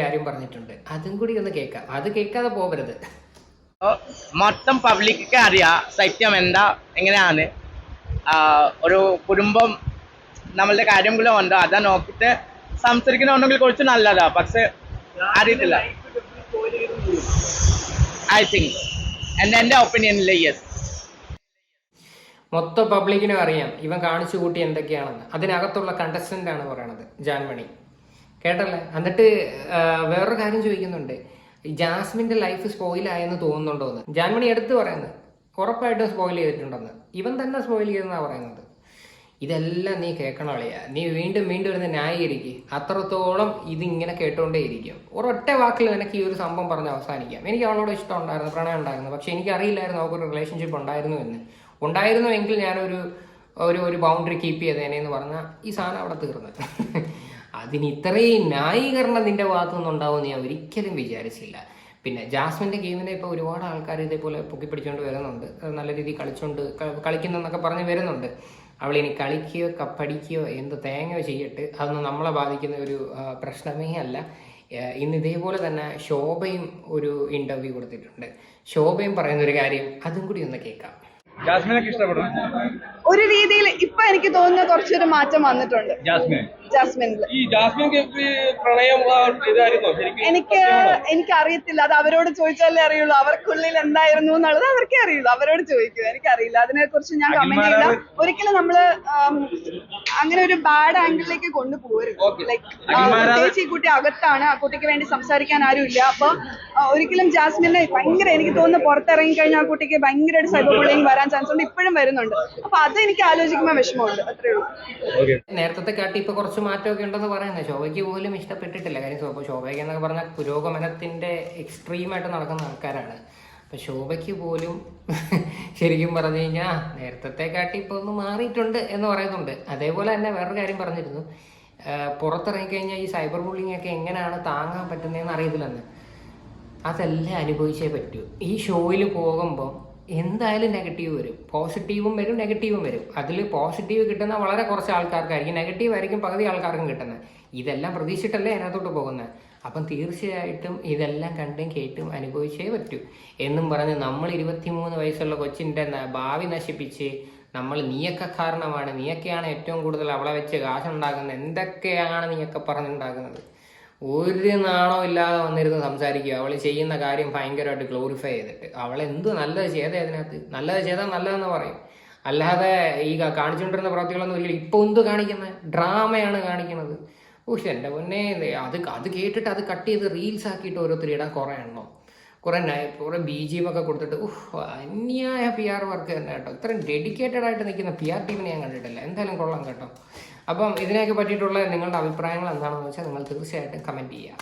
കാര്യം പറഞ്ഞിട്ടുണ്ട്. അതും കൂടി ഒന്ന് കേൾക്കാം. അത് കേൾക്കാതെ പോകരുത് മൊത്തം പബ്ലിക്ക് അറിയാം സത്യം എന്താ എങ്ങനെയാണ്. ഒരു കുടുംബം നമ്മളുടെ കാര്യങ്ങളും ഉണ്ടോ? അതാ നോക്കിയിട്ട് സംസാരിക്കുന്നുണ്ടെങ്കിൽ കുറച്ച് നല്ലതാ. പക്ഷെ അറിയത്തില്ല. ഐ തിങ്ക് എന്റെ എന്റെ ഒപ്പീനിയനിൽ യെസ് മൊത്തം പബ്ലിക്കിനും അറിയാം. ഇവൻ കാണിച്ചു കൂട്ടി എന്തൊക്കെയാണെന്ന്. അതിനകത്തുള്ള കണ്ടസ്റ്റന്റ് ആണ് പറയണത്. ജാൻമണി. കേട്ടല്ലേ? എന്നിട്ട് വേറൊരു കാര്യം ചോദിക്കുന്നുണ്ട്. ജാസ്മിന്റെ ലൈഫ് സ്പോയിൽ ആയെന്ന് തോന്നുന്നുണ്ടോ എന്ന്. ജാൻമണി എടുത്ത് പറയുന്നത്. ഉറപ്പായിട്ടും സ്പോയിൽ ചെയ്തിട്ടുണ്ടെന്ന്. ഇവൻ തന്നെ സ്പോയിൽ ചെയ്തെന്നാണ് പറയുന്നത്. ഇതെല്ലാം നീ കേൾക്കണം അളിയ. നീ വീണ്ടും വീണ്ടും ഇരുന്ന് ന്യായീകരിക്കുക അത്രത്തോളം ഇതിങ്ങനെ കേട്ടോണ്ടേയിരിക്കും. ഒരൊറ്റ വാക്കിൽ എനിക്ക് ഈ ഒരു സംഭവം പറഞ്ഞ് അവസാനിക്കാം. എനിക്ക് അവളോട് ഇഷ്ടം ഉണ്ടായിരുന്നു പ്രണയം ഉണ്ടായിരുന്നു. പക്ഷെ എനിക്ക് അറിയില്ലായിരുന്നു അവൾക്കൊരു റിലേഷൻഷിപ്പ് ഉണ്ടായിരുന്നു എന്ന്. ഉണ്ടായിരുന്നുവെങ്കിൽ ഞാനൊരു ഒരു ഒരു ബൗണ്ടറി കീപ്പ് ചെയ്തേനെ എന്ന് പറഞ്ഞാൽ ഈ സാധനം അവിടെ തീർന്നു. അതിന് ഇത്രയും ന്യായീകരണം നിന്റെ ഭാഗത്തു നിന്നുണ്ടാവും ഞാൻ ഒരിക്കലും വിചാരിച്ചില്ല. പിന്നെ ജാസ്മിന്റെ ഗെയിമിനെ ഇപ്പോൾ ഒരുപാട് ആൾക്കാർ ഇതേപോലെ പൊക്കിപ്പിടിച്ചുകൊണ്ട് വരുന്നുണ്ട്. നല്ല രീതിയിൽ കളിച്ചുകൊണ്ട് കളിക്കുന്നു എന്നൊക്കെ പറഞ്ഞ് വരുന്നുണ്ട്. അവൾ ഇനി കളിക്കുകയോ കപ്പടിക്കുകയോ എന്ത് തേങ്ങയോ ചെയ്യട്ടെ അതൊന്നും നമ്മളെ ബാധിക്കുന്ന ഒരു പ്രശ്നമേ അല്ല. ഇന്ന് ഇതേപോലെ തന്നെ ശോഭയും ഒരു ഇന്റർവ്യൂ കൊടുത്തിട്ടുണ്ട്. ശോഭയും പറയുന്ന ഒരു കാര്യം അതും കൂടി ഒന്ന് കേൾക്കാം. ജാസ്മിനൊക്കെ ഇഷ്ടപ്പെടും. ഒരു രീതിയിൽ ഇപ്പൊ എനിക്ക് തോന്നുന്ന കുറച്ചൊരു മാറ്റം വന്നിട്ടുണ്ട്. ജാസ്മിൻ. ജാസ്മിനിൽ ഈ ജാസ്മിൻ ഈ പ്രണയം എനിക്ക് എനിക്ക് അറിയത്തില്ല അത് അവരോട് ചോദിച്ചാലേ അറിയുള്ളൂ. അവർക്കുള്ളിൽ എന്തായിരുന്നു എന്നുള്ളത് അവർക്കേ അറിയുള്ളൂ. അവരോട് ചോദിക്കൂ. എനിക്കറിയില്ല. അതിനെ കുറിച്ച് ഞാൻ കമന്റ് ചെയ്യില്ല. ഒരിക്കലും നമ്മൾ അങ്ങനെ ഒരു ബാഡ് ആംഗിളിലേക്ക് കൊണ്ടുപോകരുത്. ലൈക്ക് പ്രത്യേകിച്ച് ഈ കുട്ടി അകത്താണ്. ആ കുട്ടിക്ക് വേണ്ടി സംസാരിക്കാൻ ആരും ഇല്ല അപ്പൊ ഒരിക്കലും ജാസ്മിനെ ഭയങ്കര എനിക്ക് തോന്നുന്നു പുറത്തിറങ്ങി കഴിഞ്ഞാൽ ആ കുട്ടിക്ക് ഭയങ്കരമായിട്ട് സൈബർ ബുള്ളിങ് വരാൻ ചാൻസ് ഉണ്ട്. ഇപ്പോഴും വരുന്നുണ്ട്. അപ്പൊ അത് എനിക്ക് ആലോചിക്കുമ്പോൾ വിഷമമുണ്ട്. അത്രേ ഉള്ളൂ. ഓക്കെ നേരത്തെ കാട്ടി ഇപ്പൊ കുറച്ച് മാറ്റമൊക്കെ ഉണ്ടെന്ന് പറയുന്നത്. ശോഭയ്ക്ക് പോലും ഇഷ്ടപ്പെട്ടിട്ടില്ല. കാര്യം ശോഭ ശോഭയ്ക്ക് എന്നൊക്കെ പറഞ്ഞാൽ പുരോഗമനത്തിന്റെ എക്സ്ട്രീമായിട്ട് നടക്കുന്ന ആൾക്കാരാണ്. അപ്പം ശോഭയ്ക്ക് പോലും ശരിക്കും പറഞ്ഞു കഴിഞ്ഞാൽ നേരത്തെ കാട്ടി ഇപ്പൊ ഒന്ന് മാറിയിട്ടുണ്ട് എന്ന് പറയുന്നുണ്ട്. അതേപോലെ തന്നെ വേറൊരു കാര്യം പറഞ്ഞിരുന്നു. പുറത്തിറങ്ങിക്കഴിഞ്ഞാൽ ഈ സൈബർ ബുള്ളിങ് ഒക്കെ എങ്ങനെയാണ് താങ്ങാൻ പറ്റുന്നതെന്ന് അറിയത്തില്ലെന്ന്. അതെല്ലാം അനുഭവിച്ചേ പറ്റൂ. ഈ ഷോയിൽ പോകുമ്പോൾ എന്തായാലും നെഗറ്റീവ് വരും. പോസിറ്റീവും വരും നെഗറ്റീവും വരും. അതിൽ പോസിറ്റീവ് കിട്ടുന്ന വളരെ കുറച്ച് ആൾക്കാർക്കായിരിക്കും. നെഗറ്റീവ് ആയിരിക്കും പകുതി ആൾക്കാർക്കും കിട്ടുന്നത്. ഇതെല്ലാം പ്രതീക്ഷിച്ചിട്ടല്ലേ അതിനകത്തോട്ട് പോകുന്നത്? അപ്പം തീർച്ചയായിട്ടും ഇതെല്ലാം കണ്ടും കേട്ടും അനുഭവിച്ചേ പറ്റൂ. എന്നും പറഞ്ഞ് നമ്മൾ ഇരുപത്തിമൂന്ന് വയസ്സുള്ള കൊച്ചിന്റെ ഭാവി നശിപ്പിച്ച് നമ്മൾ നീയൊക്കെ കാരണമാണ്. നീയൊക്കെയാണ് ഏറ്റവും കൂടുതൽ അവളെ വെച്ച് കാശുണ്ടാക്കുന്നത്. എന്തൊക്കെയാണ് നീയൊക്കെ പറഞ്ഞുണ്ടാക്കുന്നത്? ഒരു നാണോ ഇല്ലാതെ വന്നിരുന്ന് സംസാരിക്കുക. അവൾ ചെയ്യുന്ന കാര്യം ഭയങ്കരമായിട്ട് ഗ്ലോറിഫൈ ചെയ്തിട്ട്. അവൾ എന്ത് നല്ലത് ചെയ്തേ അതിനകത്ത്? നല്ലത് ചെയ്താൽ നല്ലതെന്ന് പറയും. അല്ലാതെ ഈ കാണിച്ചുകൊണ്ടിരുന്ന പ്രവൃത്തികളൊന്നും ഒരിക്കലും ഇപ്പൊ എന്ത് കാണിക്കുന്നത് ഡ്രാമയാണ് കാണിക്കുന്നത്. പക്ഷെ എന്റെ പൊന്നെ അത് അത് കേട്ടിട്ട് അത് കട്ട് ചെയ്ത് റീൽസ് ആക്കിയിട്ട് ഓരോരുത്തർ ഇടാൻ കുറേ എണ്ണം. കുറെ നയ കുറേ ബി ജി എം ഒക്കെ കൊടുത്തിട്ട് ഉഹ് അന്യായ പി ആർ വർക്ക് തന്നെ കേട്ടോ. ഇത്രയും ഡെഡിക്കേറ്റഡ് ആയിട്ട് നിൽക്കുന്ന പി ആർ ടീമിനെ ഞാൻ കണ്ടിട്ടില്ല. എന്തായാലും കൊള്ളാം കേട്ടോ. അപ്പം ഇതിനെയൊക്കെ പറ്റിയിട്ടുള്ള നിങ്ങളുടെ അഭിപ്രായങ്ങൾ എന്താണെന്ന് വെച്ചാൽ നിങ്ങൾ തീർച്ചയായിട്ടും കമന്റ് ചെയ്യുക.